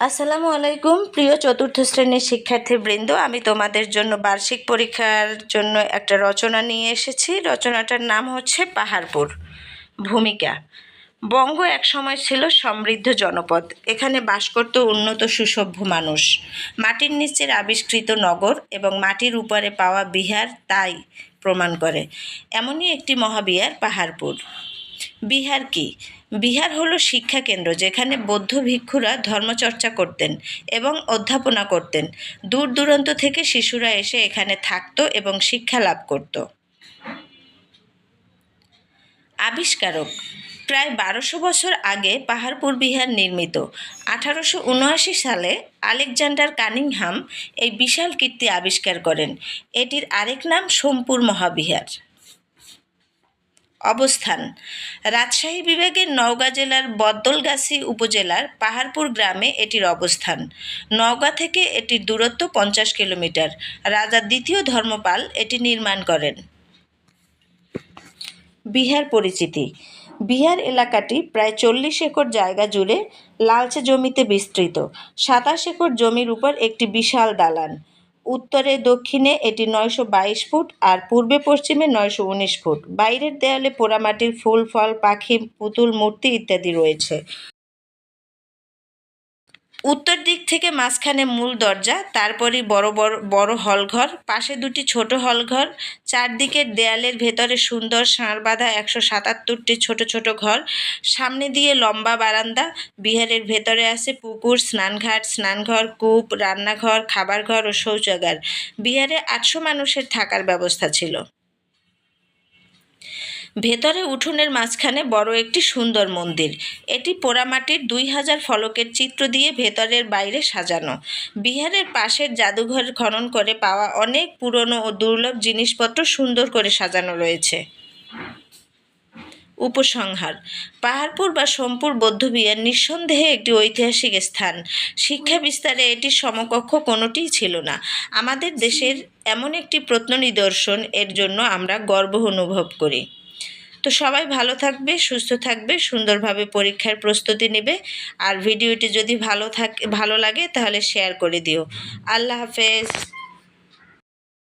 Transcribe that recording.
আসসালামু আলাইকুম, প্রিয় চতুর্থ শ্রেণির শিক্ষার্থীবৃন্দ। আমি তোমাদের জন্য বার্ষিক পরীক্ষার জন্য একটা রচনা নিয়ে এসেছি। রচনাটার নাম হচ্ছে পাহাড়পুর, ভূমিকা। বঙ্গ এক সময় ছিল সমৃদ্ধ জনপদ। এখানে বাস করত উন্নত সুসভ্য মানুষ। মাটির নিচের আবিষ্কৃত নগর এবং মাটির উপরে পাওয়া বিহার তাই প্রমাণ করে। এমনই একটি মহাবিহার পাহাড়পুর। বিহার কি? বিহার হলো শিক্ষা কেন্দ্র যেখানে বৌদ্ধ ভিক্ষুরা ধর্মচর্চা করতেন এবং অধ্যাপনা করতেন। দূর দূরান্ত থেকে শিশুরা এসে এখানে থাকতো এবং শিক্ষা লাভ করত। আবিষ্কারক। প্রায় বারোশো বছর আগে পাহাড়পুর বিহার নির্মিত। আঠারোশো উনআশি সালে আলেকজান্ডার কানিংহাম এই বিশাল কীর্তি আবিষ্কার করেন। এটির আরেক নাম সোমপুর মহাবিহার। অবস্থান। রাজশাহী বিভাগের নওগাঁ জেলার বদ্দলগাছি উপজেলার পাহাড়পুর গ্রামে এটির অবস্থান। নওগাঁ থেকে এটির দূরত্ব পঞ্চাশ কিলোমিটার। রাজা দ্বিতীয় ধর্মপাল এটি নির্মাণ করেন। বিহার পরিচিতি। বিহার এলাকাটি প্রায় চল্লিশ একর জায়গা জুড়ে লালচে জমিতে বিস্তৃত। সাতাশ একর জমির উপর একটি বিশাল দালান। উত্তরে, দক্ষিণে এটি নয়শো বাইশ ফুট আর পূর্বে পশ্চিমে নয়শো উনিশ ফুট। বাইরের দেয়ালে পোড়ামাটির ফুল, ফল, পাখি, পুতুল, মূর্তি ইত্যাদি রয়েছে। উত্তর দিক থেকে মাঝখানে মূল দরজা, তারপরই বড় বড় বড় হলঘর, পাশে দুটি ছোট হলঘর, চারদিকের দেয়ালের ভেতরে সুন্দর ষাঁড় বাঁধা একশো সাতাত্তরটি ছোট ছোট ঘর, সামনে দিয়ে লম্বা বারান্দা, বিহারের ভেতরে আছে পুকুর, স্নানঘাট, স্নানঘর, কূপ, রান্নাঘর খাবার ঘর ও শৌচাগার। বিহারে আটশো মানুষের থাকার ব্যবস্থা ছিল। ভেতরে উঠোনের মাঝখানে বড় একটি সুন্দর মন্দির। এটি পোড়ামাটির দুই হাজার ফলকের চিত্র দিয়ে ভেতরের বাইরে সাজানো। বিহারের পাশের জাদুঘর খনন করে পাওয়া অনেক পুরনো ও দুর্লভ জিনিসপত্র সুন্দর করে সাজানো রয়েছে। উপসংহার, পাহাড়পুর বা সোমপুর বৌদ্ধবিহার নিঃসন্দেহে একটি ঐতিহাসিক স্থান। শিক্ষা বিস্তারে এটির সমকক্ষ কোনোটিই ছিল না। আমাদের দেশের এমন একটি প্রত্ন নিদর্শন এর জন্য আমরা গর্ব অনুভব করি। তো সবাই ভালো থাকবে, সুস্থ থাকবে, সুন্দরভাবে পরীক্ষার প্রস্তুতি নেবে। আর ভিডিওটি যদি ভালো থাকে, ভালো লাগে তাহলে শেয়ার করে দিও। আল্লাহ হাফেজ।